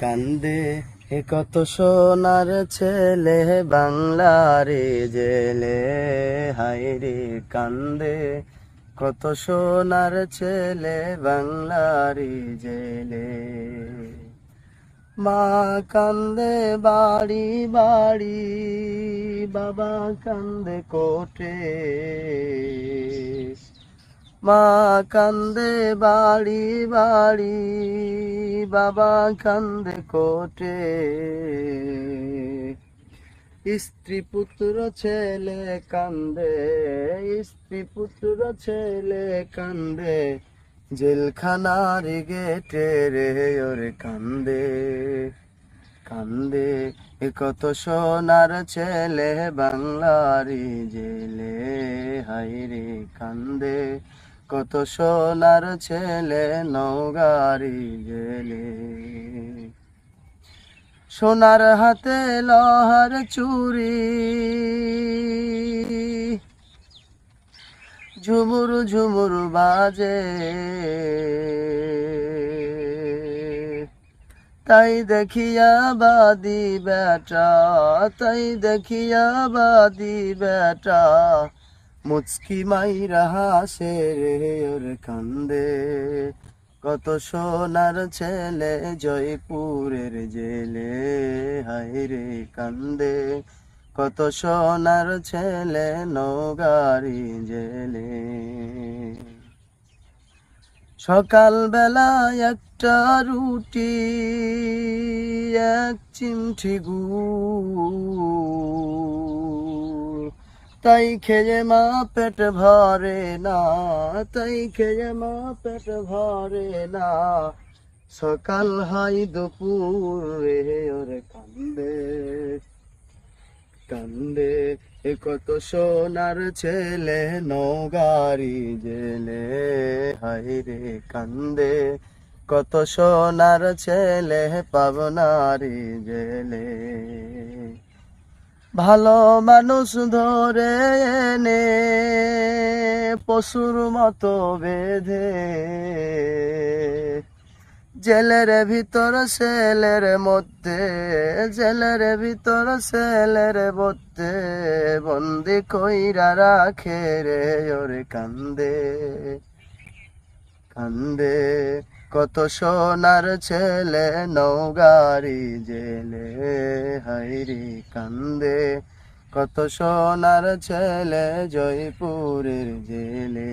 কান্দে। এ কত সোনার ছেলে বাংলারে জেলে। হায় রে কান্দে। কত সোনার ছেলে বাংলারে জেলে। মা কান্দে বাড়ি বাড়ি, বাবা কান্দে কোটে। মা কান্দে বাড়ি বাড়ি, বাবা কান্দে কোটে। স্ত্রী পুত্র, ছেলে কান্দে, স্ত্রী পুত্র, ছেলে কান্দে। জেলখানার গেটে রে ওরে কান্দে কান্দে। কত সোনার ছেলে বাংলারি জেলে হাইরে কান্দে। কত সোনার ছেলে নৌগারি জেলে সোনার হাতে লহার চুরি ঝুমুর ঝুমুর বাজে। তাই দেখিয়া বাদি বেটা, তাই দেখিয়া বাদি বেটা মুচকি মাইরা হাসে রে ওর কান্দে। কত সোনার ছেলে জয়পুরের জেলে, হায় রে কান্দে। কত সোনার ছেলে নৌগারি জেলে। সকাল বেলা একটা রুটি, এক চিমঠি গুড়। তাই খেয়ে মা পেট ভরে না, তাই খেয়ে মা পেট ভরে না। সকাল হাই দুপুর, ওরে কান্দে কান্দে এ কত সোনার ছেলে নৌগারি জেলে। হাই রে কান্দে, কত সোনার ছেলে, পাবনারি জেলে। ভালো মানুষ ধরে এনে পশুর মতো বেঁধে। জেলের ভিতর সেলের মধ্যে, জেলের ভিতর সেলের মধ্যে বন্দি কইরা রাখে রে ওরে কান্দে। কান্দে কত সোনার ছেলে নৌগারি জেলে হাইরি কান্দে কত সোনার ছেলে জয়পুরের জেলে।